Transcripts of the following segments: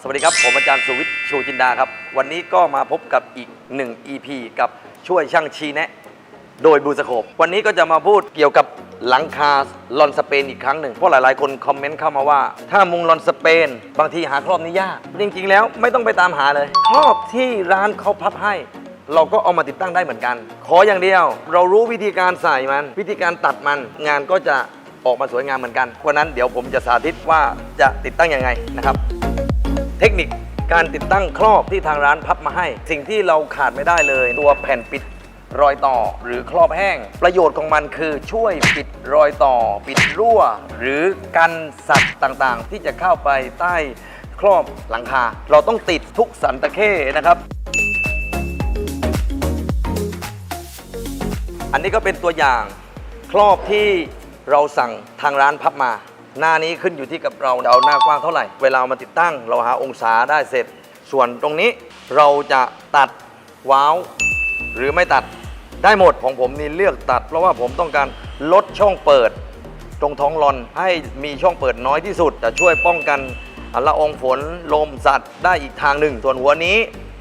สวัสดีครับ ผมอาจารย์สุวิทย์ชูจินดาครับ วันนี้ก็มาพบกับอีกหนึ่ง EP กับช่วยช่างชี้แนะ โดยบูสโคปวันนี้ก็จะมาพูดเกี่ยวกับหลังคาลอนสเปนอีกครั้งหนึ่ง เพราะหลายๆ คนคอมเมนต์เข้ามาว่า ถ้ามุงลอนสเปน บางทีหาครอบนี่ยาก จริง ๆ แล้วไม่ต้องไปตามหาเลย ครอบที่ร้านเขาพับให้ เราก็เอามาติดตั้งได้เหมือนกัน ขออย่างเดียว เรารู้วิธีการใส่มัน วิธีการตัดมัน งานก็จะออกมาสวยงามเหมือนกันเพราะนั้นเดี๋ยวผมจะสาธิตว่าจะติดตั้งยังไงนะครับ เทคนิคการติดตั้งครอบที่ทางร้านพับมาให้ สิ่งที่เราขาดไม่ได้เลย ตัวแผ่นปิดรอยต่อหรือครอบแห้ง ประโยชน์ของมันคือช่วยปิดรอยต่อ ปิดรั่ว หรือกันสัตว์ต่างๆ ที่จะเข้าไปใต้ครอบหลังคา เราต้องติดทุกสันตะเข้นะครับ อันนี้ก็เป็นตัวอย่างครอบที่เราสั่งทางร้านพับมา หน้านี้ขึ้นอยู่ที่กับเราเอาหน้ากว้างเท่าไหร่ เวลาเอามาติดตั้ง เราหาองศาได้เสร็จ ส่วนตรงนี้เราจะตัดว้าวหรือไม่ตัดได้หมดของผมนี่เลือกตัด เพราะว่าผมต้องการลดช่องเปิด ตรงท้องรอนให้มีช่องเปิดน้อยที่สุด จะช่วยป้องกันละอองฝนลมสัตว์ได้อีกทางหนึ่ง ส่วนหัวนี้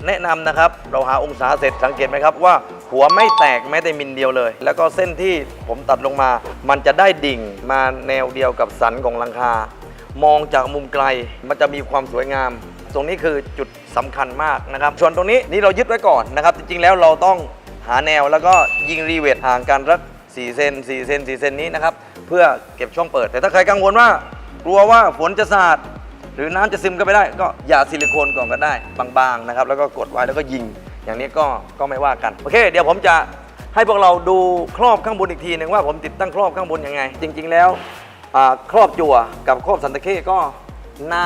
แนะนำนะครับ เราหาองศาเสร็จสังเกตไหมครับว่า หัวไม่แตกแม้แต่มิลเดียวเลย แล้วก็เส้นที่ผมตัดลงมา มันจะได้ดิ่งมาแนวเดียวกับสันของหลังคา มองจากมุมไกลมันจะมีความสวยงาม ตรงนี้คือจุดสำคัญมากนะครับส่วนตรงนี้นี่เรายึดไว้ก่อนนะครับ จริงๆแล้วเราต้องหาแนวแล้วก็ยิงรีเวทห่างกันรัก4เซน4เซน4เซนนี้นะครับเพื่อเก็บช่องเปิด แต่ถ้าใครกังวลว่ากลัวว่าฝนจะสาดหรือน้ำจะซึมก็ไม่ได้ ก็หยาซิลิโคนก่อนก็ได้บางๆนะครับแล้วก็กดไว้แล้วก็ยิง อย่างนี้ก็ก็ไม่ว่ากัน โอเค เดี๋ยวผมจะให้พวกเราดูครอบข้างบนอีกทีหนึ่งว่าผมติดตั้งครอบข้างบนยังไง จริง ๆ แล้วครอบจั่วกับครอบสันตะเข้ก็หน้า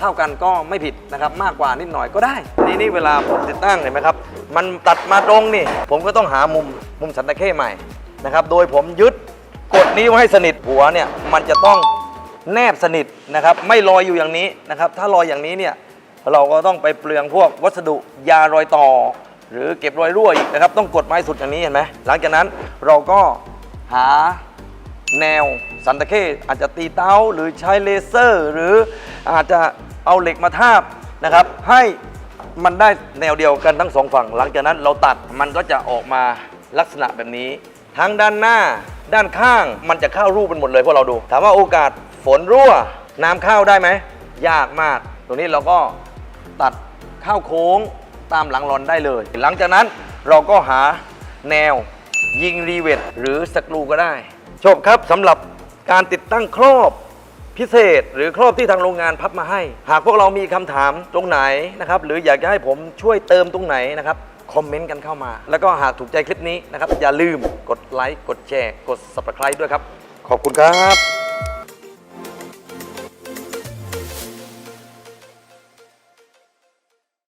เท่ากันก็ไม่ผิดนะครับมากกว่านิดหน่อยก็ได้ นี่นี่เวลาผมติดตั้งเห็นไหมครับ มันตัดมาตรงนี่ ผมก็ต้องหามุมมุมสันตะเข้ใหม่นะครับ โดยผมยึดกดนี้ไว้ให้สนิทหัวเนี่ยมันจะต้องแนบสนิทนะครับ ไม่ลอยอยู่อย่างนี้นะครับ ถ้าลอยอย่างนี้เนี่ย เราก็ต้องไปเปลืองพวกวัสดุยารอยต่อ หรือเก็บรอยรั่วอีกนะครับ ต้องกดไม้สุดอย่างนี้เห็นไหมหลังจากนั้นเราก็หาแนวสันตะเข้อาจจะตีเต้าหรือใช้เลเซอร์ หรืออาจจะเอาเหล็กมาทาบนะครับให้มันได้แนวเดียวกันทั้งสองฝั่ง หลังจากนั้นเราตัดมันก็จะออกมาลักษณะแบบนี้ ทั้งด้านหน้า ด้านข้างมันจะเข้ารูปเป็นหมดเลยพวกเราดู ถามว่าโอกาสฝนรั่ว น้ำเข้าได้ไหมยากมาก ตรงนี้เราก็ ตัดเข้าโค้งตามหลังรอนได้เลย หลังจากนั้นเราก็หาแนวยิงรีเวทหรือสกรูก็ได้จบครับสำหรับการติดตั้งครอบพิเศษ หรือครอบที่ทางโรงงานพับมาให้ หากพวกเรามีคำถามตรงไหนนะครับ หรืออยากจะให้ผมช่วยเติมตรงไหนนะครับคอมเมนต์กันเข้ามา แล้วก็หากถูกใจคลิปนี้นะครับ อย่าลืมกดไลค์กดแชร์ กด subscribe ด้วยครับ ขอบคุณครับ